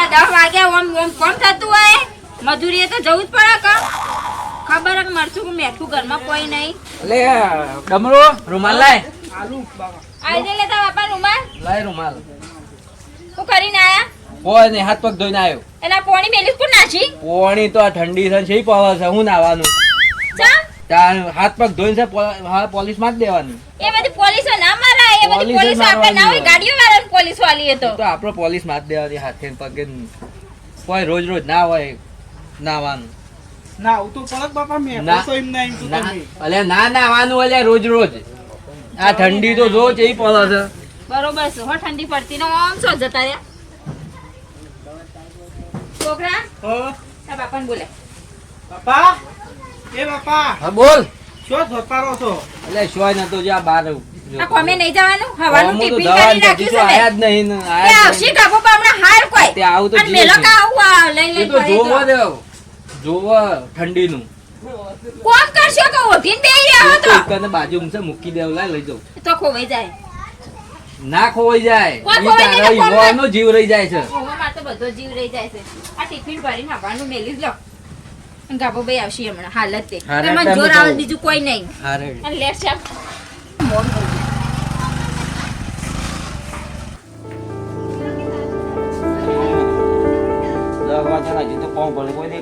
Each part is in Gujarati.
સવારના દસ વાગ્યા ઓમ ઓમ કોમ થતું હોય. મજૂરીએ તો જવું જ પડે કે? ખબર કે મરશું કે મેઠું ઘરમાં કોઈ નહીં. લે ડમરો રૂમાલ લાય. આવી દે લેતા બાપા રૂમાલ. લાય રૂમાલ. શું કરીને આયા? કોઈ નહીં હાથ પગ ધોઈને આવ્યો એના પોણી મેલી કોણ નાખી? પોણી તો આ ઠંડી છે છે પાવા છે હું નાવાનું. ચા? હાથ પગ ધોઈને છે પોલીસમાં જ દેવાની. એ બધી પોલીસો ના એ બધી પોલીસો આપણે ના હોય ગાડીઓ વાળા પોલીસ વાળી તો. તો આપણો પોલીસમાં જ દેવાની હાથે પગે કોઈ રોજ રોજ ના હોય નાવાનું. ના આવું તો બાપા મેં તો એમ ના એમ તો અલે ના નાવાનું અલે રોજ રોજ. આ ઠંડી તો જો છે પડે છે. બરોબર છે હો ઠંડી પડતી. ને જતા રહ્યા? છોકરા? હો, તારા બાપાને બોલે. બાપા? એ બાપા. હા બોલ. શું જતા છો? એટલે શોય નતો જે આ બાર આ કોમે નહીં જવાનું? હવાનું ટિફિન કરી રાખ્યું છે આયા જ નહીં ને, આયા આવશે નહીં. કાબુ હાર કોઈ? તે આવું તો મેલો કા આવું લઈ લઈ તો ફરે જોવો તો. દેવ જોવો કોમ કરશો કે ઓઢીને બેહી રહ્યો તો. હતો બાજુ મૂકી દેવ લાય લઈ જાઉં. તો ખોવાઈ જાય. ના ખોવાઈ જાય. તારા યુવાનો જીવ રહી જાય છે. ઓવામાં તો બધો જીવ રહી જાય છે. આ ટિફિન ભરીને હવાનું મેલી જ લો. ગાબો ભાઈ આવશે હમણાં હાલત તે. હારે જોર આવે બીજું કોઈ નહીં. હારે. લેટ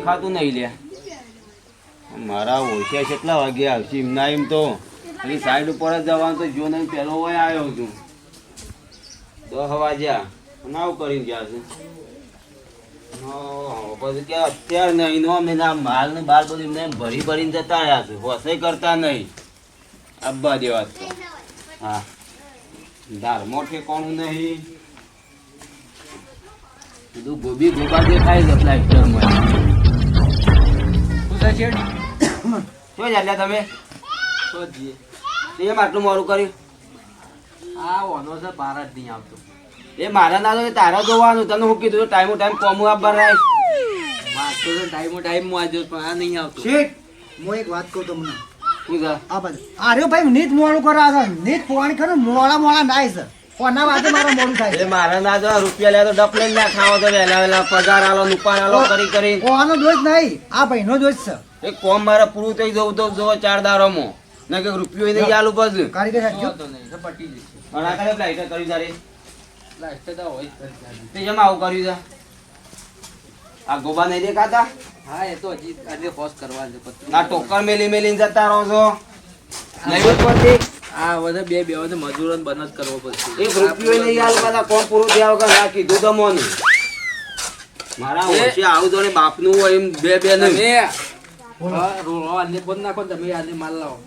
દેખાતું નહીં લે. મારા ઓછા કેટલા વાગે આવશે? એમના એમ તો. હજી સાઈડ ઉપર જ જવાનું તો જો નહીં પહેલો હોય આવ્યો છું. તો હવા અને આવું કરીને ગયા છે. કે અત્યારે નહીં. નો અમે ના માલ ને બાલ બધું એમને ભરી ભરીને જતા રહ્યા છે. વસે કરતા નહીં. અબ્બા દેવા તો. હા. દાર મોઠે નહીં. બધું ગોબી ગોબા દેખાય છે ફ્લાઇટરમાં છે? શું ચાલ્યા તમે? તો જઈએ. કેમ આટલું મોડું કર્યું. આ વાનો છે બાર જ નહીં આવતો. એ મારા ના તો તારા જોવાનું. તને હું કીધું ટાઈમ ટાઈમ કોમું આપવા રાખ વાંચતો તો ટાઈમો ટાઈમ આવજો પણ આ નહીં આવતો. હું એક વાત કહું તમને. શું આ બધું. અરે ભાઈ નીત મોડું કરા છે. નીત પોણી ખરું મોડા મોડા નાય છે. કોના વાતે મારા મોડું થાય? એ છે મારા ના જો રૂપિયા લે તો લઈને ના ખાવો તો વહેલા વહેલા પગાર આલો નુપાન આલો કરી કરી. કોનો દોષ નહીં આ ભાઈનો દોષ છે. એ કોમ મારે પૂરું થઈ જવું તો જો ચાર દારોમાં ના કે રૂપિયો નહીં આલું સાહેબ નહીં, તો પટી જશે. અને આ કરે તો હોય તે જેમ આવું કર્યું છે. આ ગોબા નહીં દેખાતા? હા એ તો હજી આજે પોસ્ટ કરવાનું છે પછી. ટોકર મેલી મેલીને જતા રહો છો. નહીં પડતી? આ બધા બે બે બધા મજૂરો બંધ જ કરવો પડશે. એક રૂપિયો નહીં હાલ બધા કોમ પૂરું થયા વગર રાખી કીધું તો મારા ઓછી આવું તો ને બાપનું હોય એમ બે બે નહીં. આને બંધ નાખો તમે આને માલ લાવો.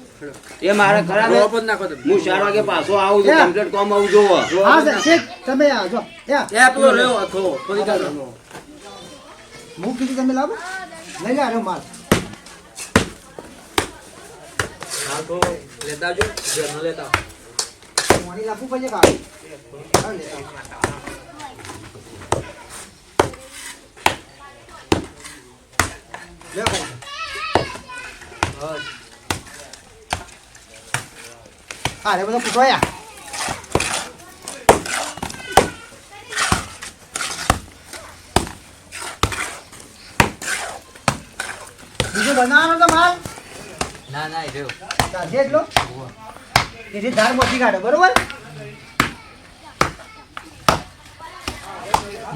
એ મારે ખરાબ બંધ નાખો તમે. હું ચાર વાગે પાછો આવું છું. કમ્પ્લીટ કોમ આવું જોવો. હા સર તમે આ જો યા એ પેલો રહ્યો આખો થોડી કાઢો. મૂકી કીધું તમે લાવો. લઈ આરો માલ હા તો લેતા આવજો ઘરનો લેતા આવો. પાણી લાવવું પડશે કાઢ હા, લેતા આવો. લે ભાઈ. હા રે બધો પૂછવાયા બીજું બનાવવાનો તો માલ ના ના એ ચાલશે એટલો? એથી ધાર મોટી કાઢો બરોબર?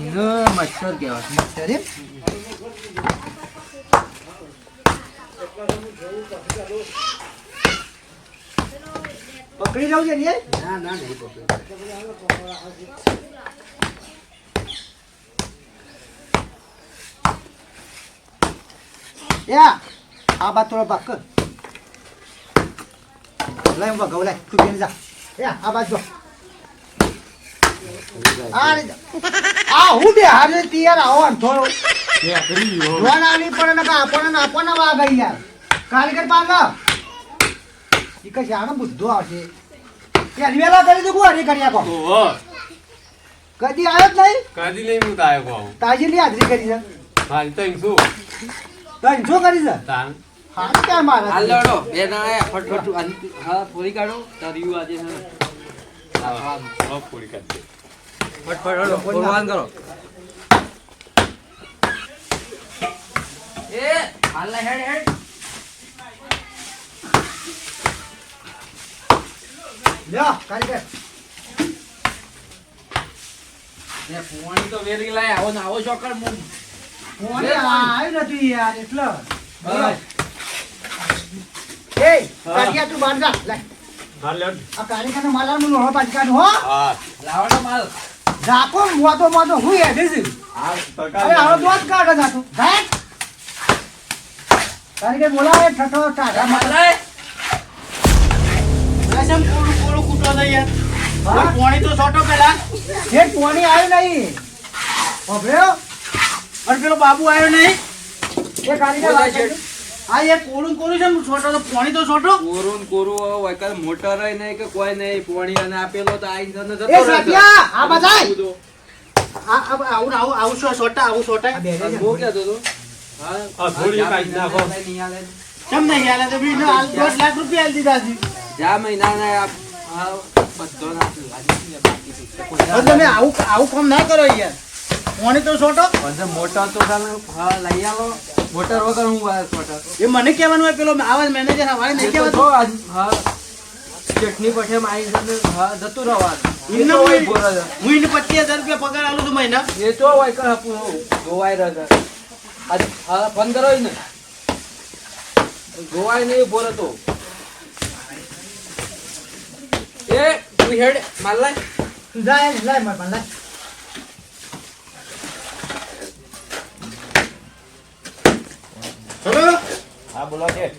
એનો મચ્છર કહેવાય અરે પકડી જવું છે ને ના ના નહીં પકડ્યો. યા આ બાત થોડો પાક કર. લઈ હું ભગાવ લઈ તું બેન જા. યા આ બાત જો. આ હું બે હારે તૈયાર આવો ને થોડો જોન આવી પડે ને કા આપણને આપણને વાગ યાર કારીગર પાલ ઈ કઈ આનો બુદ્ધો આવશે. યાર વેલા કરી દઉં હરી કરી આપો કદી આવ્યો જ નહીં. કાજી નહીં હું તાયો કહું. તાજી ની હાજરી કરી છે. મારી તો શું? તો શું કરી છે? તાન. હા ક્યાં મારે હાલ લેવડો બે જણા ફટફટ આની- હા પૂરી કાઢો. તરિયું આજે છે ને. આવો, આવો પૂરી કરી દે ફટફટ હળો, ફોરવાન કરો. એ હાલ હેડ હેડ. લ્યો કારીગર ને ફુવાણી તો વેરી લાય. આવો ને આવો ચોકડ મું. ફોન આવ્યું નથી યાર એટલે. એ કાઢિયા તું બહાર જા. લે. આ કારીગરનો માલ મને પાછી કાઢ હો. હા. લાવવાનો માલ. ઝાકો મોતો મોતો હું હેડે છે. અરે હવે દોત કાઢે જાતો. જાય કારીગર બોલાવે ઠઠો ટાઢા માલ માલ લાય. કેમ કોળું કોળું કૂટો છે યાર. હા? તો સોટો પેલા. એક પોણી આવ્યું નહીં. અભ્યો અને પેલો બાબુ આવ્યો નહીં. એ કારીગર આ યાર કોળું છે ને તો પોણી તો સોટો કોરું ને કોરું હવે વૈકલ મોટર નહીં કે કોઈ નહીં પોણી અને આપેલો તો આઈ તને જતો એ રહેશે. આ બધાય. આ આ- આવું આવું આવું સોટા આવું આ બે. હા, આ થોડી નાખો. મહિનાના નહીં આલે. તો બી હાલ દોઢ લાખ રૂપિયા આલી દીધા છે. જા મહિનાના આ- આ બધો બાકી તમે આવું આવું કામ ના કરો યાર. પોણી તો છોટો. મોટા મોટર તો ચાલે હા લઈ આવો. મોટર વગર હું વાયર વોટર એ મને કહેવાનું હોય પેલો આવા મેનેજર હવારે નહીં આજ હા ચટણી પઠે મારી જને હા જતું રહેવાનું. હોય હું-. હું એને પચીસ હજાર રૂપિયા પગાર આલું છું મહિના. એ તો હોય કે હપું ગોવાય રહે છે. હા પંદર હોય ને ગોવાય નહીં બોલે તો. એ તું હેડ માર લાય. જા લાય માર લાય. ચલો હા બોલો છે.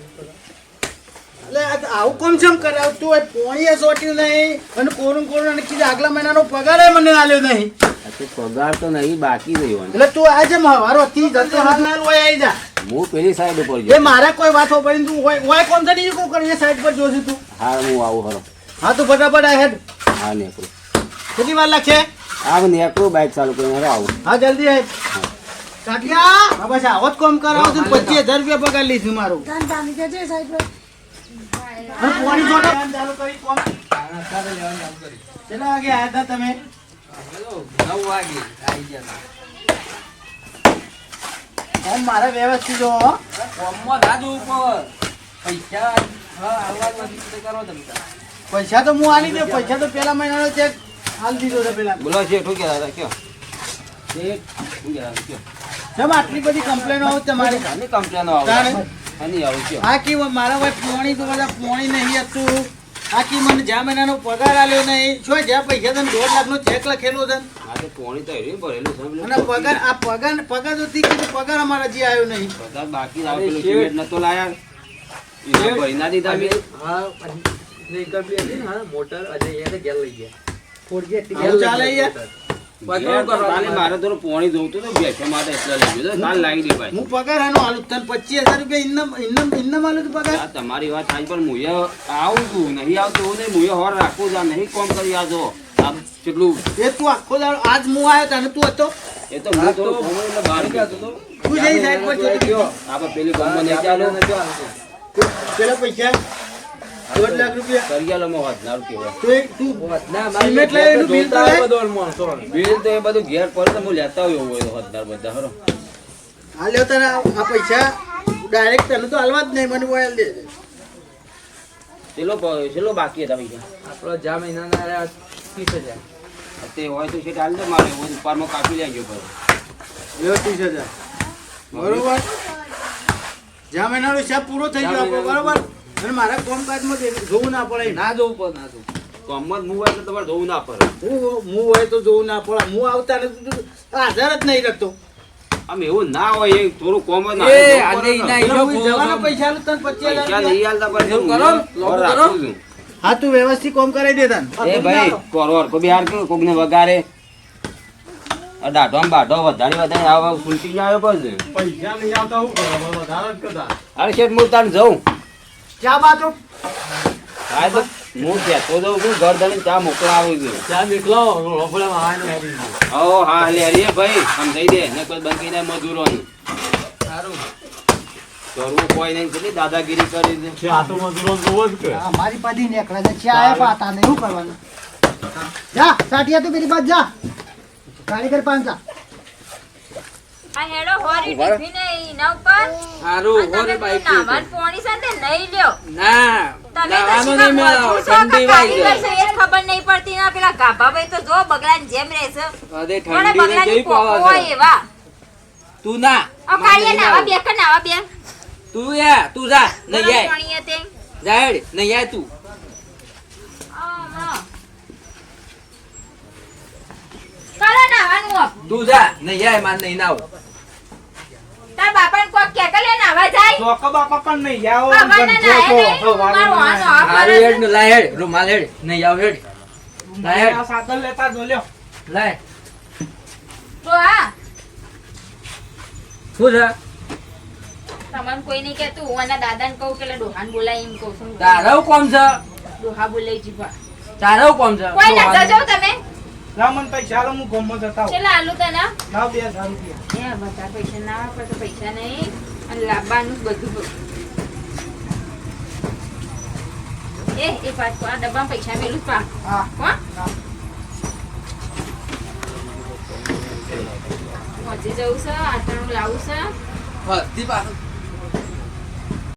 એટલે આવું કોમ કરે? તું હોય પોણીએ સોટ્યું નહીં અને કોરું કોરું અને કીધું આગલા મહિનાનો પગાર મને આલ્યો નહીં. આ પગાર તો નહીં બાકી રહ્યો. એટલે તું આજે મારો થી જતો હાથ ના હોય આવી જા. હું પેલી સાઈડ ઉપર એ મારા કોઈ વાત હોય તું હોય હોય કોમ થતી કોઈ કરી? એ સાઈડ પર જોશું તું. હા હું આવું હરો હા તું ફટાફટ આ હેડ. હા નેકરો કેટલી વાર લાગશે? આવ નેકરો બાઇક ચાલુ કરીને આવું. હા જલ્દી હેડ. હા બસ આવો જ કોમ કરાવો છું પચીસ હજાર રૂપિયા પગાર લીધું મારું. કેટલા વાગે આવ્યા હતા તમે હેલો, નવ વાગે આવી ગયા કોમ મારે વ્યવસ્થિત જો હો. ના જવું પૈસા કરો તમે. પૈસા તો હું આલી દે પૈસા તો પેલા મહિનાનો ચેક હાલ દીધો છે પેલા બોલો છે શું કહેતા હતા? કયો. શેઠ, શું કહેતા કયો. કેમ આટલી બધી કમ્પ્લેનો આવે તમારી. આની કમ્પ્લેનો આવે. તાણે? આવું છે આ કી મારા ભાઈ પોણી તો બધા પોણી નહીં હતું. આ કી મને જ્યાં મહિનાનો પગાર આલ્યો નહીં. શું જ્યાં પૈસા તને દોઢ લાખનો ચેક લખેલો છે આ તો પોણી તો હેરી ભરેલું છે અને પગાર આ પગાર પગાર તો કીધું પગાર અમારા જે આવ્યો નહીં. પગાર બાકી આવેલું. સિમેન્ટ નતો લાયા. દીધા મેં. હા નહીં કંપની હતી ને હા મોટર ઘેર લઈ ગયા. ચાલે યાર મારે થોડું પોણી જોવતું હતું બેસવા માટે એટલે લઈ ગયો તો. કાલ લાવી દે ભાઈ. હું પગાર આનો આલું તને પચીસ હજાર રૂપિયા ઇન્નમ ઇન્નમ ઇન્નમ આલું પગાર? તમારી વાત સાચી પણ મુએ આવું છું. નહીં આવતું એવું નહીં મુએ હોર રાખવું છે. નહીં કોમ કરી આજો આ કેટલું? એ તું આખો દાડો આજ હું આવ્યો તને તું હતો? એ તો હું બહાર ગયો હતો. તું જઈ પર પેલી ગામમાં નહીં ચાલો. પેલા પૈસા? દોઢ લાખ રૂપિયા. કરી આલો માં વાત ના કહેવાય તો એક તું સિમેન્ટ લઈ એનું બિલ તો લે. બિલ તો એ બધું ઘેર પડે તો હું લેતા આવ્યો હોય તો બધા હરો આ લ્યો તને આ પૈસા. ડાયરેક્ટ તને તો હાલવા જ નહીં મને મોબાઈલ દે. પ- ચેલો બાકી હતા પૈસા. આપણો જા મહિનાના ત્રીસ હજાર. તે હોય તો છે હાલ દે મારે ઉપરમાં કાપી લેજો લ્યો ત્રીસ હજાર. બરોબર? જા મહિનાનો હિસાબ પૂરો થઈ ગયો આપણો બરોબર? અને મારા કામકાજમાં જોવું ના પડે ના જવું પડે ના જવું કોમમાં જ હોય તો તમારે જોવું ના પડે. હું હું હોય તો જોવું ના પડે. હું આવતા નથી આધાર જ નહીં રાખતો આમ એવું ના હોય એ થોડું જવાના પૈસા તને પચીસ કરો. હા વ્યવસ્થિત કોમ કરાવી દે તને. એ ભાઈ કે કોકને વગારે આ બાઢો વધારે વધારે આવા ફૂલટી જ આવ્યો પડશે પૈસા નહીં આવતા હું વધારે જ કરતા. અરે શેઠ હું તાન જઉં. ચા બાજુ. હા તો હું કહેતો જાઉં હું ઘર ધણી ચા મોકલાવું છું. ત્યાં નીકળો મરી ગયો. ઓ હા લે અરે ભાઈ સમજાઈ દે ને કોઈ બંધ કરીને મજૂરોનું. સારું. કરવું કોઈ નહીં કેટલી દાદાગીરી કરી છે. છે આ તો મજૂરો જોવો જ કે. હા, મારી પાછી નીકળે છે ચા આયા પાતા ને શું કરવાનું? જા સાટિયા તું પેલી બાજ જા. કારીગર કર જા આ હેડો હોરી. ટિફિન એના ઉપર. સારું અને તમે પેલું પોણી છે ને લ્યો. ના તમે તો નહીં મેળાવો, ઠંડી. એ જ ખબર નહીં પડતી. ના પેલા ગાભાભાઈ તો જો બગલાની જેમ રહેશે. અરે ઠંડી ને બગલાની પાવા છે એવા. તું ના આ કાળિયા નાવા બે કે નાવા બે તું યા તું જા નહીં ગરમ આય પાણી તે. જા હેડ નહીં આય તું. નાવાનું. તું જા નહીં આય માર નહીં નાવ તાર બાપાને કોક કે કે લે નાવા જાય? ચોકા બાપા પણ નહીં જાઓ. બાપાને નાહે નહીં, મારો વાનો આ હેડ ને લાય હેડ. રૂમાલ હેડ. નહીં આવ હેડ. લાય હેડ. સાકર લેતા જો લ્યો લાય. તો આ. શું છે? તમને કોઈ નહીં કહેતું હું એના દાદાને કહું કે ડોહાન ડોહાને બોલાય એમ કહું છું. તારો કોમ છે? ડોહા બોલાય જીવા તારો કોમ છે? કોઈ ના જજો તમે. લાવ મને પૈસા આલો હું ગમમાં જતા આવું. ચલા આલુ તને. લાવ બે હજાર રૂપિયા. એ બધા પૈસા ના આપે તો પૈસા નહીં. અને લાવવાનું બધું. એ એ પાછો આ ડબ્બામાં પૈસા મેલું પા. હા. કોણ પહોંચી જવું છે આટલું લાવું છે. બધી પાછું.